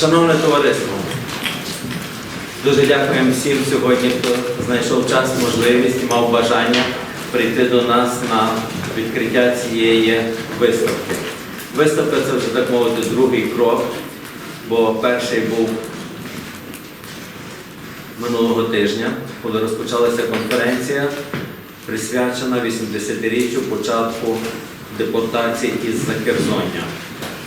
Шановне товариство, дуже дякуємо всім сьогодні, хто знайшов час, можливість і мав бажання прийти до нас на відкриття цієї виставки. Виставка це вже так мовити другий крок, бо перший був минулого тижня, коли розпочалася конференція, присвячена 80-річчю початку депортації із Закерзоння.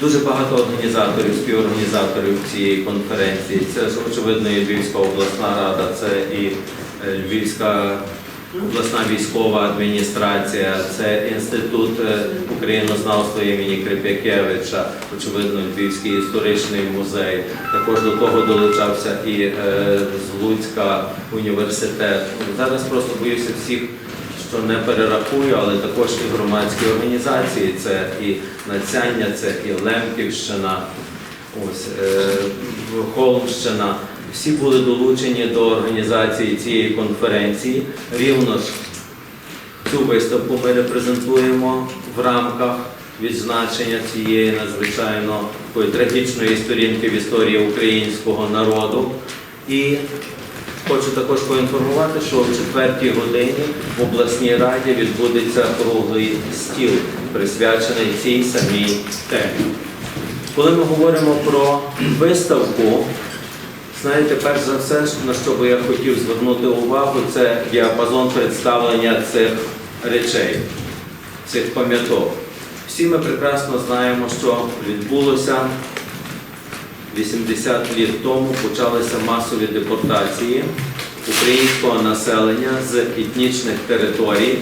Дуже багато організаторів, співорганізаторів цієї конференції. Це очевидно і Львівська обласна рада, це і е, Львівська обласна військова адміністрація, це інститут е, українознавства імені Крип'якевича, очевидно, Львівський історичний музей. Також до того долучався і е, з Луцька університет. Зараз просто боюся всіх що не перерахую, але також і громадські організації, це і Нацяння, це і Лемківщина, ось е, Холмщина. Всі були долучені до організації цієї конференції. Рівно ж цю виставку ми репрезентуємо в рамках відзначення цієї надзвичайно трагічної сторінки в історії українського народу. І Хочу також поінформувати, що о четвертій годині в обласній раді відбудеться круглий стіл, присвячений цій самій темі. Коли ми говоримо про виставку, знаєте, перш за все, на що би я хотів звернути увагу, це діапазон представлення цих речей, цих пам'яток. Всі ми прекрасно знаємо, що відбулося 80 літ тому почалися масові депортації українського населення з етнічних територій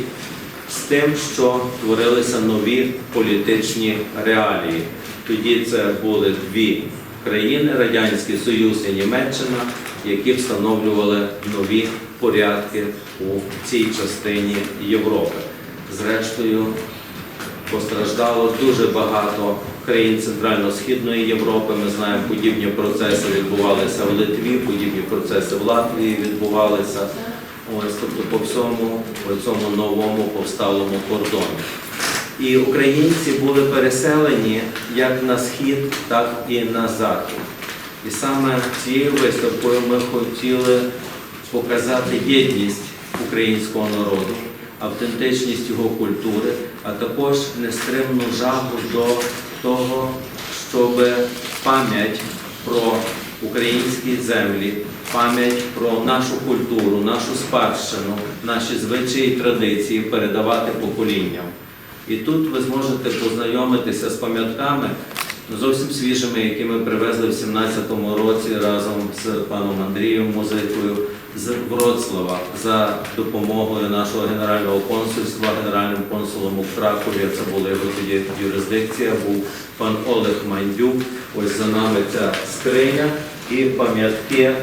з тим, що творилися нові політичні реалії. Тоді це були дві країни Радянський Союз і Німеччина, які встановлювали нові порядки у цій частині Європи. Зрештою, постраждало дуже багато країн Центрально-Східної Європи. Ми знаємо, подібні процеси відбувалися в Литві, подібні процеси в Латвії відбувалися. Ось, тобто по всьому по цьому новому повсталому кордоні. І українці були переселені як на схід, так і на захід. І саме цією виставкою ми хотіли показати єдність українського народу, автентичність його культури, а також нестримну жагу до того, щоб пам'ять про українські землі, пам'ять про нашу культуру, нашу спадщину, наші звичаї і традиції передавати поколінням. І тут ви зможете познайомитися з пам'ятками зовсім свіжими, які ми привезли в 17-му році разом з паном Андрієм Музикою з Вроцлава за допомогою нашого генерального консульства, генеральним консулом у Кракові. Це була його тоді юрисдикція, був пан Олег Мандюк. Ось за нами ця скриня і пам'ятки,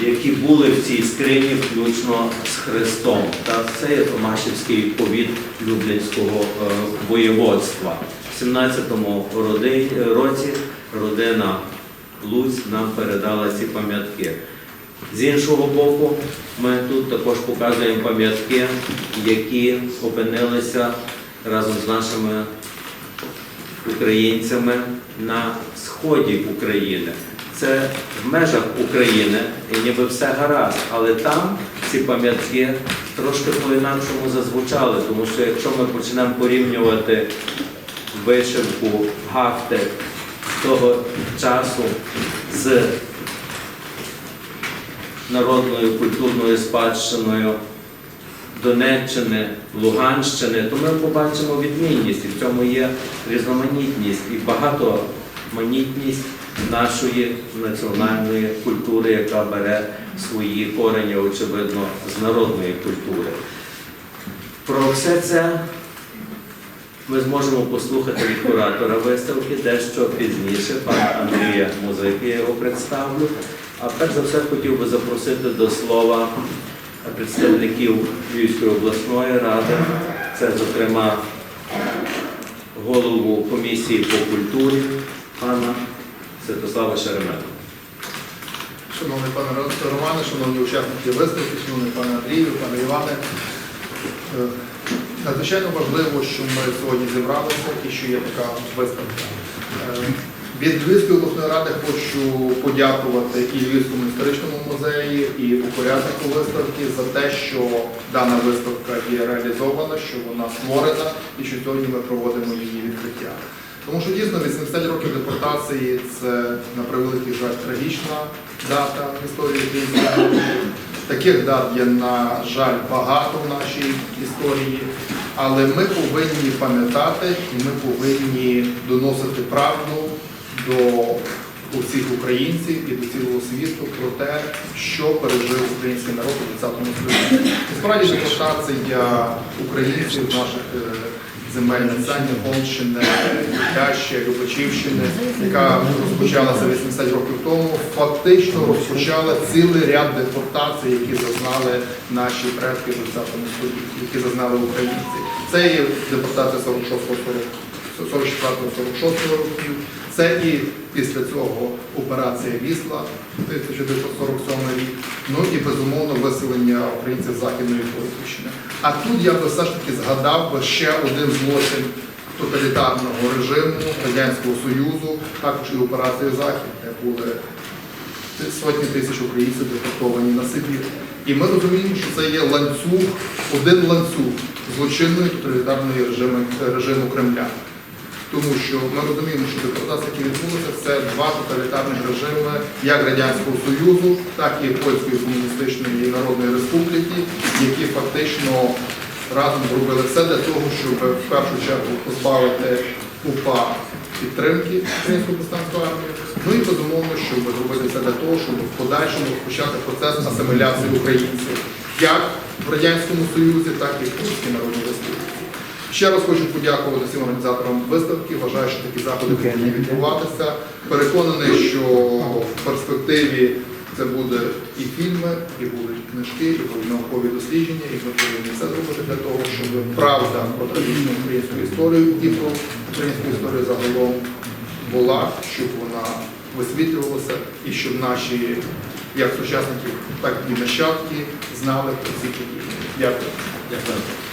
які були в цій скрині, включно з Христом. Так, це є Томашівський повіт Люблінського е, воєводства. В 17-му році родина Луць нам передала ці пам'ятки. З іншого боку, ми тут також показуємо пам'ятки, які опинилися разом з нашими українцями на сході України. Це в межах України і ніби все гаразд, але там ці пам'ятки трошки по-інакшому зазвучали, тому що якщо ми почнемо порівнювати вишивку, гафти того часу з народною культурною спадщиною Донеччини, Луганщини, то ми побачимо відмінність, і в цьому є різноманітність і багатоманітність нашої національної культури, яка бере свої корені, очевидно, з народної культури. Про все це ми зможемо послухати від куратора виставки дещо пізніше, пана Андрія Музики, я його представлю. А перш за все хотів би запросити до слова представників Львівської обласної ради. Це, зокрема, голову комісії по культурі пана Святослава Шеремета. Шановний пане Романе, шановні учасники виставки, шановний пане Андрію, пане Іване. Е, Надзвичайно важливо, що ми сьогодні зібралися і що є така виставка. Від Львівської обласної ради хочу подякувати і Львівському історичному музеї, і упоряднику виставки за те, що дана виставка є реалізована, що вона створена і що сьогодні ми проводимо її відкриття. Тому що дійсно 80 років депортації це на превеликий жаль трагічна дата в історії української. Таких дат є, на жаль, багато в нашій історії, але ми повинні пам'ятати і ми повинні доносити правду до усіх українців і до цілого світу про те, що пережив український народ у 20 столітті. Насправді депортація українців наших е, земель національної Полщини, Тяща, Любачівщини, яка розпочалася 80 років тому, фактично розпочала цілий ряд депортацій, які зазнали наші предки в 20 столітті, які зазнали українці. Це і депортація 44-46 років, це і після цього операція Вісла 1947 рік, ну і безумовно виселення українців Західної Полтавщини. А тут я би все ж таки згадав би ще один злочин тоталітарного режиму Радянського Союзу, також і операцію Захід, де були сотні тисяч українців депортовані на Сибір. І ми розуміємо, що це є ланцюг, один ланцюг злочинної тоталітарної режиму Кремля. Тому що ми розуміємо, що депортація, які відбулися, це два тоталітарних режими як Радянського Союзу, так і Польської комуністичної народної республіки, які фактично разом зробили все для того, щоб в першу чергу позбавити УПА підтримки Української повстанської армії. Ну і безумовно, щоб зробити все для того, щоб в подальшому розпочати процес асиміляції українців як в Радянському Союзі, так і в Польській Народній Республіці. Ще раз хочу подякувати всім організаторам виставки. Вважаю, що такі заходи повинні відбуватися. Переконаний, що в перспективі це буде і фільми, і будуть книжки, і будуть наукові дослідження, і ми повинні все зробити для того, щоб правда про трагічну українську історію і про українську історію загалом була, щоб вона висвітлювалася, і щоб наші як сучасники, так і нащадки знали про ці події. Дякую. Дякую.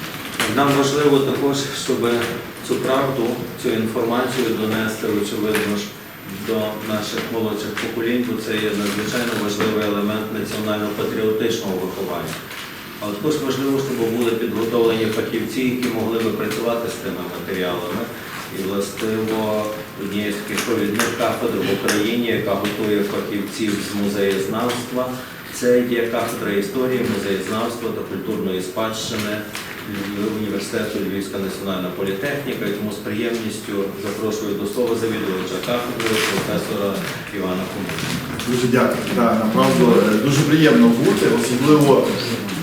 Нам важливо також, щоб цю правду, цю інформацію донести, очевидно ж, до наших молодших поколінь, бо це є надзвичайно важливий елемент національно-патріотичного виховання. Але також важливо, щоб були підготовлені фахівці, які могли би працювати з тими матеріалами. І властиво однією з таких провідних кафедр в Україні, яка готує фахівців з музеєзнавства, це є кафедра історії, музеєзнавства та культурної спадщини університету Львівська національна політехніка. І тому з приємністю запрошую до слова завідувача кафедри професора Івана Кумуша. Дуже дякую. Так, направду е, дуже приємно бути, особливо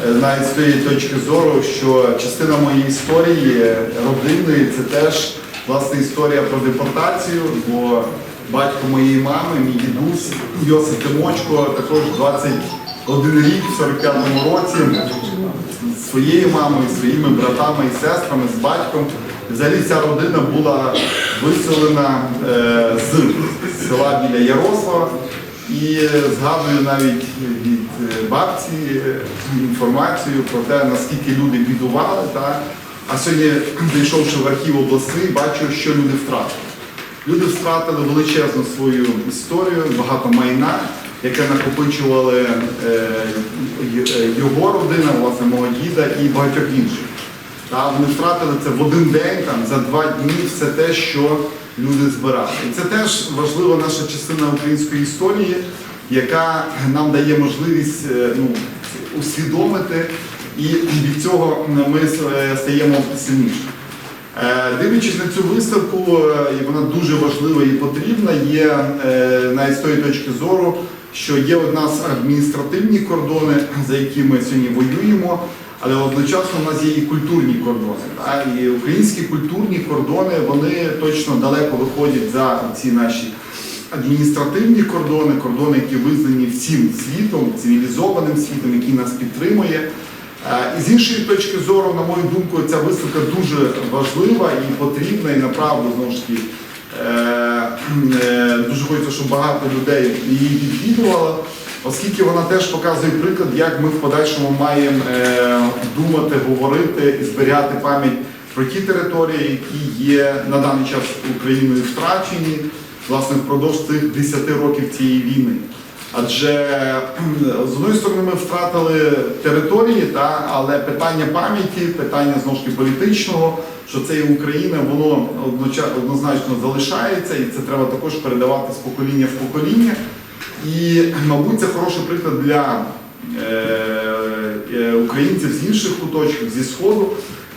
е, навіть з тієї точки зору, що частина моєї історії е, родинної це теж власне історія про депортацію, бо батько моєї мами, мій дідусь Йосип Тимочко, також 21 рік в 45-му році своєю мамою, своїми братами і сестрами, з батьком. Взагалі ця родина була виселена е, з села біля Ярослава. І згадую навіть від е, бабці е, інформацію про те, наскільки люди бідували. Та? А сьогодні, зайшовши в архів обласний, бачу, що люди втратили. Люди втратили величезну свою історію, багато майна, яке накопичували е, е, його родина, власне, мого діда і багатьох інших. Та, вони втратили це в один день, там, за два дні, все те, що люди збирали. І це теж важлива наша частина української історії, яка нам дає можливість е, ну, усвідомити, і від цього ми стаємо сильніші. Е, Дивлячись на цю виставку, і вона дуже важлива і потрібна, є навіть з тої точки зору, що є у нас адміністративні кордони, за які ми сьогодні воюємо, але одночасно у нас є і культурні кордони. та, І українські культурні кордони вони точно далеко виходять за ці наші адміністративні кордони, кордони, які визнані всім світом, цивілізованим світом, який нас підтримує. Е, І з іншої точки зору, на мою думку, ця виставка дуже важлива і потрібна, і направду знову ж таки е, дуже хочеться, щоб багато людей її відвідувало, оскільки вона теж показує приклад, як ми в подальшому маємо е, думати, говорити і зберігати пам'ять про ті території, які є на даний час Україною втрачені. власне впродовж цих 10 років цієї війни. Адже з одної сторони ми втратили території, та, але питання пам'яті, питання знову ж таки політичного, що це є Україна, воно однозначно залишається, і це треба також передавати з покоління в покоління. І, мабуть, це хороший приклад для е, е, українців з інших куточків, зі Сходу,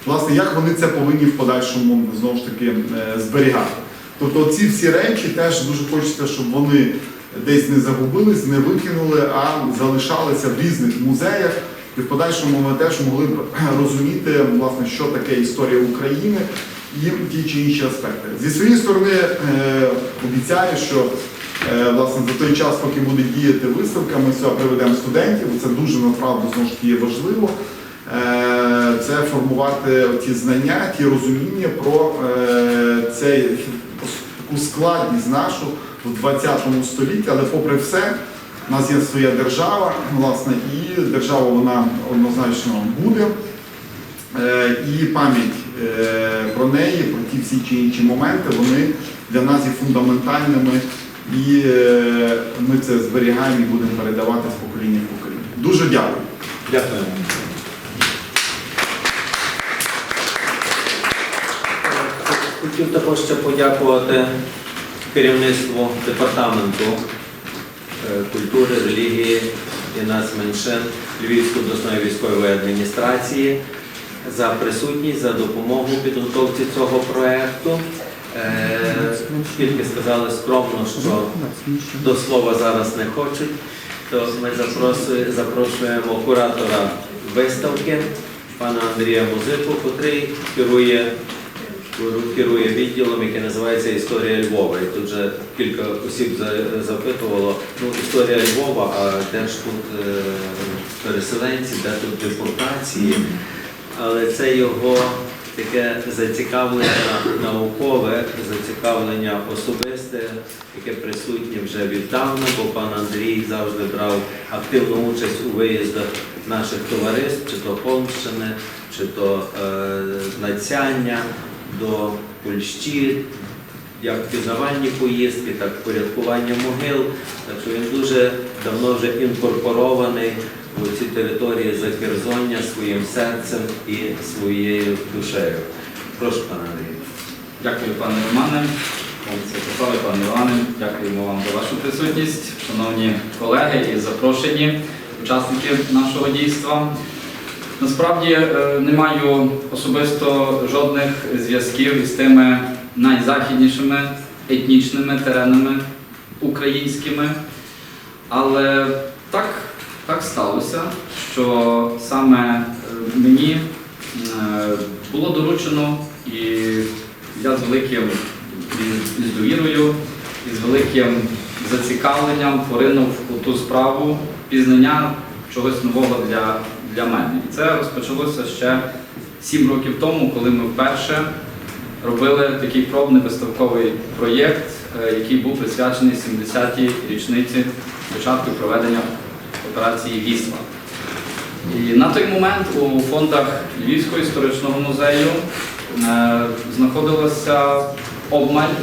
власне, як вони це повинні в подальшому знову ж таки е, зберігати. Тобто ці всі речі теж дуже хочеться, щоб вони десь не загубились, не викинули, а залишалися в різних музеях. І в подальшому ми теж могли б розуміти, власне, що таке історія України і ті чи інші аспекти. Зі своєї сторони е, обіцяю, що е, власне за той час, поки буде діяти виставка, ми сюди приведемо студентів. Це дуже направду знову ж таки важливо. Е, Це формувати ті знання, ті розуміння про цей таку складність нашу в 20 столітті, але попри все, у нас є своя держава, власне, і держава вона однозначно буде. Е, І пам'ять е, про неї, про ті всі чи інші моменти, вони для нас є фундаментальними, і е, ми це зберігаємо і будемо передавати з покоління в покоління. Дуже дякую. Дякую. Хотів також ще подякувати керівництву департаменту культури, релігії і нацменшин Львівської обласної військової адміністрації за присутність, за допомогу підготовці цього проєкту. Е, Тільки сказали скромно, що до слова зараз не хочуть, то ми запрошуємо куратора виставки, пана Андрія Музику, котрий керує, керу- керує відділом, який називається Історія Львова. І тут вже кілька осіб запитувало, ну історія Львова, а де ж тут е, переселенці, де тут депортації. Але це його таке зацікавлення наукове, зацікавлення особисте, яке присутнє вже віддавна, бо пан Андрій завжди брав активну участь у виїздах наших товариств, чи то Холмщини, чи то е, Нацяння до Польщі, як пізнавальні поїздки, так і порядкування могил. Так що він дуже давно вже інкорпорований у ці території Закерзоння своїм серцем і своєю душею. Прошу, пане Андрію. Дякую, пане Романе, Святославе, пане Іване. Дякуємо вам за вашу присутність, шановні колеги і запрошені учасники нашого дійства. Насправді е, не маю особисто жодних зв'язків із тими найзахіднішими етнічними теренами українськими, але так, так сталося, що саме е, мені е, було доручено і я з великим з довірою і з великим зацікавленням поринув у ту справу пізнання чогось нового для, для мене. І це розпочалося ще сім років тому, коли ми вперше робили такий пробний виставковий проєкт, е, який був присвячений 70-й річниці початку проведення операції Вісла. І на той момент у фондах Львівського історичного музею е, знаходилося обмаль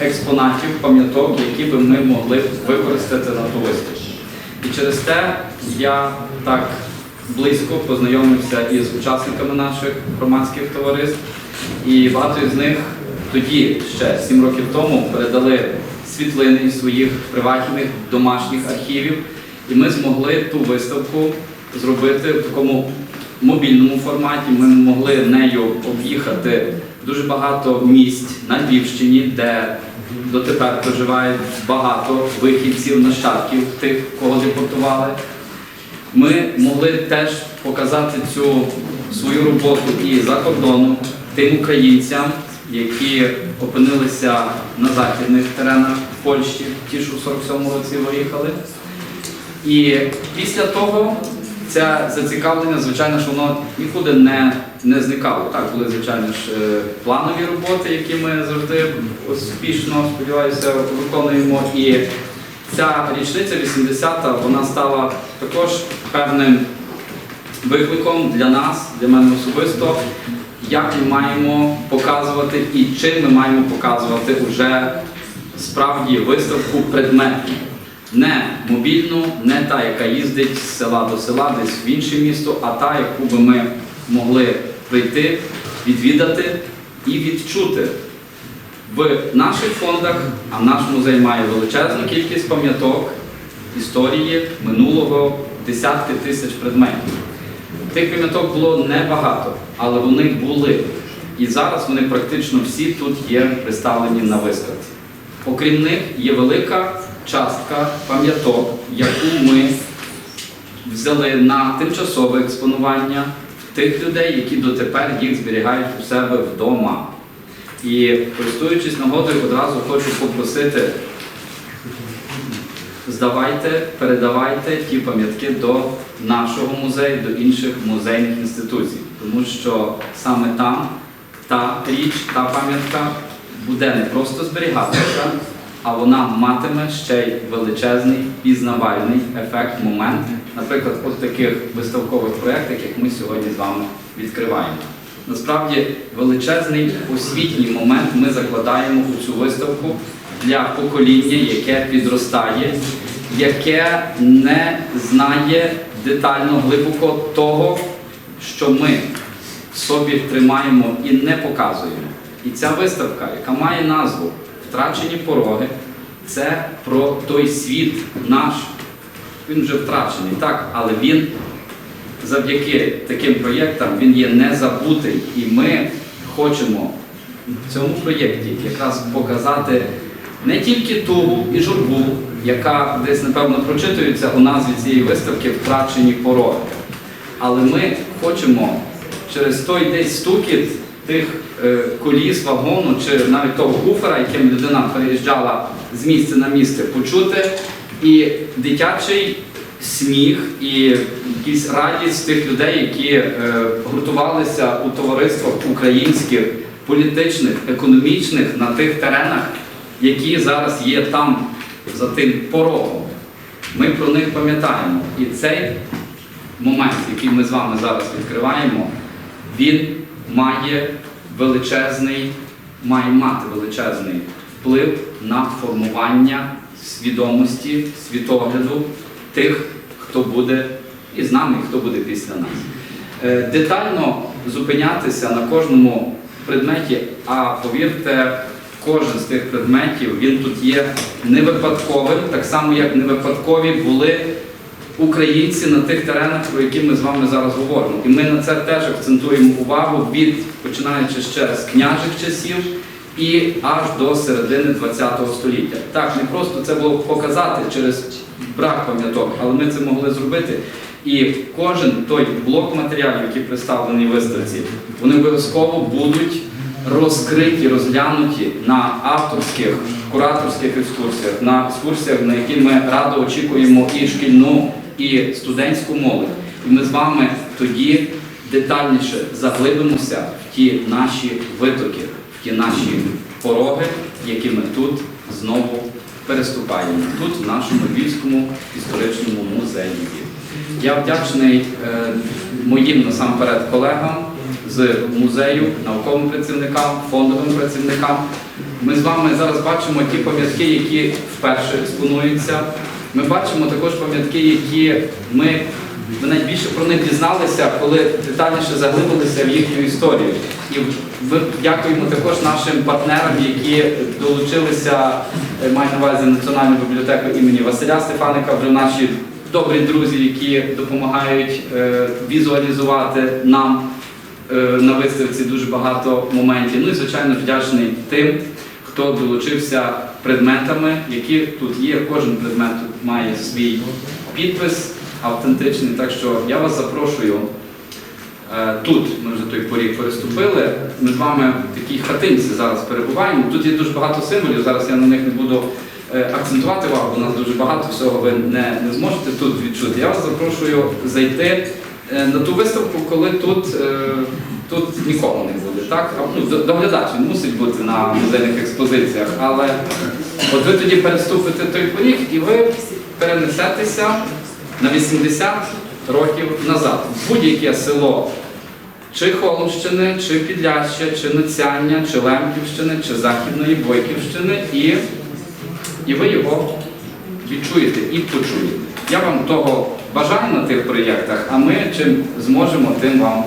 експонатів, пам'яток, які би ми могли використати на ту виставку. І через те я так близько познайомився із учасниками наших громадських товариств, і багато з них тоді, ще сім років тому, передали світлини із своїх приватних домашніх архівів, і ми змогли ту виставку зробити в такому мобільному форматі. Ми могли нею об'їхати дуже багато місць на Львівщині, де дотепер проживають багато вихідців, нащадків тих, кого депортували. Ми могли теж показати цю свою роботу і за кордоном тим українцям, які опинилися на західних теренах в Польщі, ті, що в 47-му році виїхали. І після того це зацікавлення, звичайно, що воно нікуди не, не зникало. Так, були, звичайно ж, е, планові роботи, які ми завжди успішно, сподіваюся, виконуємо. І ця річниця 80-та, вона стала також певним викликом для нас, для мене особисто, як ми маємо показувати і чим ми маємо показувати вже справді виставку предметну. Не мобільну, не та, яка їздить з села до села, десь в інше місто, а та, яку би ми могли прийти, відвідати і відчути. В наших фондах, а наш музей має величезну кількість пам'яток, історії минулого, десятки тисяч предметів. Тих пам'яток було небагато, але вони були. І зараз вони практично всі тут є представлені на виставці. Окрім них є велика частка пам'яток, яку ми взяли на тимчасове експонування в тих людей, які дотепер їх зберігають у себе вдома. І користуючись нагодою, одразу хочу попросити, здавайте, передавайте ті пам'ятки до нашого музею, до інших музейних інституцій, тому що саме там та річ, та пам'ятка буде не просто зберігатися, а вона матиме ще й величезний пізнавальний ефект, момент, наприклад, от таких виставкових проєктах, як ми сьогодні з вами відкриваємо. Насправді величезний освітній момент ми закладаємо у цю виставку для покоління, яке підростає, яке не знає детально глибоко того, що ми собі тримаємо і не показуємо. І ця виставка, яка має назву Втрачені пороги, це про той світ наш. Він вже втрачений, так, але він завдяки таким проєктам він є незабутий. І ми хочемо в цьому проєкті якраз показати не тільки тугу і журбу, яка десь, напевно, прочитується у назві цієї виставки Втрачені пороги. Але ми хочемо через той десь стукіт тих е, коліс, вагону чи навіть того буфера, яким людина переїжджала з місця на місце, почути і дитячий сміх, і якийсь радість тих людей, які е, гуртувалися у товариствах українських, політичних, економічних на тих теренах, які зараз є там за тим порогом. Ми про них пам'ятаємо. І цей момент, який ми з вами зараз відкриваємо, він має величезний, має мати величезний вплив на формування свідомості, світогляду тих, хто буде і з нами, і хто буде після нас. Е, Детально зупинятися на кожному предметі, а повірте, кожен з тих предметів він тут є не випадковим, так само як не випадкові були українці на тих теренах, про які ми з вами зараз говоримо. І ми на це теж акцентуємо увагу від починаючи ще з княжих часів і аж до середини ХХ століття. Так, не просто це було показати через брак пам'яток, але ми це могли зробити. І кожен той блок матеріалів, які представлені в виставці, вони обов'язково будуть розкриті, розглянуті на авторських, кураторських екскурсіях, на екскурсіях, на які ми радо очікуємо і шкільну, і студентську молодь. І ми з вами тоді детальніше заглибимося в ті наші витоки, в ті наші пороги, які ми тут знову переступаємо, тут, в нашому Львівському історичному музеї. Я вдячний е, моїм насамперед колегам з музею, науковим працівникам, фондовим працівникам. Ми з вами зараз бачимо ті пам'ятки, які вперше експонуються. Ми бачимо також пам'ятки, які ми ви навіть більше про них дізналися, коли детальніше заглибилися в їхню історію. І ви дякуємо також нашим партнерам, які долучилися, е, маю на увазі Національну бібліотеку імені Василя Стефаника, вже наші добрі друзі, які допомагають е, візуалізувати нам е, на виставці дуже багато моментів. Ну і звичайно вдячний тим, хто долучився предметами, які тут є. Кожен предмет тут має свій підпис автентичний. Так що я вас запрошую. Е, Тут ми вже той поріг переступили. Ми з вами в такій хатинці зараз перебуваємо. Тут є дуже багато символів. Зараз я на них не буду е, акцентувати увагу, бо у нас дуже багато всього ви не, не зможете тут відчути. Я вас запрошую зайти е, на ту виставку, коли тут, тут нікого не буде. Так? Ну, доглядач він мусить бути на музейних експозиціях, але от ви тоді переступите той поріг і ви перенесетеся на 80 років назад. Будь-яке село чи Холмщини, чи Підляща, чи Нацяння, чи Лемківщини, чи Західної Бойківщини і і ви його відчуєте і почуєте. Я вам того бажаю на тих проєктах, а ми чим зможемо, тим вам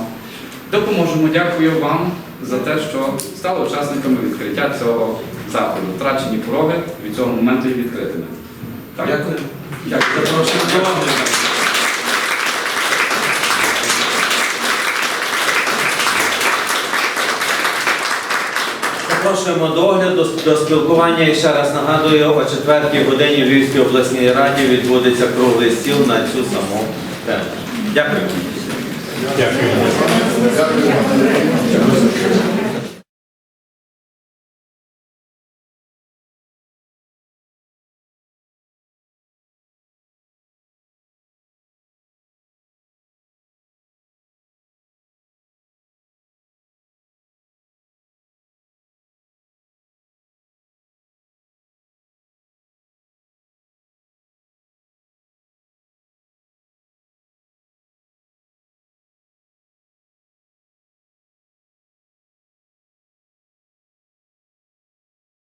допоможемо. Дякую вам за те, що стали учасниками відкриття цього заходу. Втрачені пороги від цього моменту і відкритими. Так? Дякую. Дякую. Запрошую до. Запрошуємо до огляду, до спілкування і ще раз нагадую, о 4 годині в Львівській обласній раді відбудеться круглий стіл на цю саму тему. Дякую. Дякую.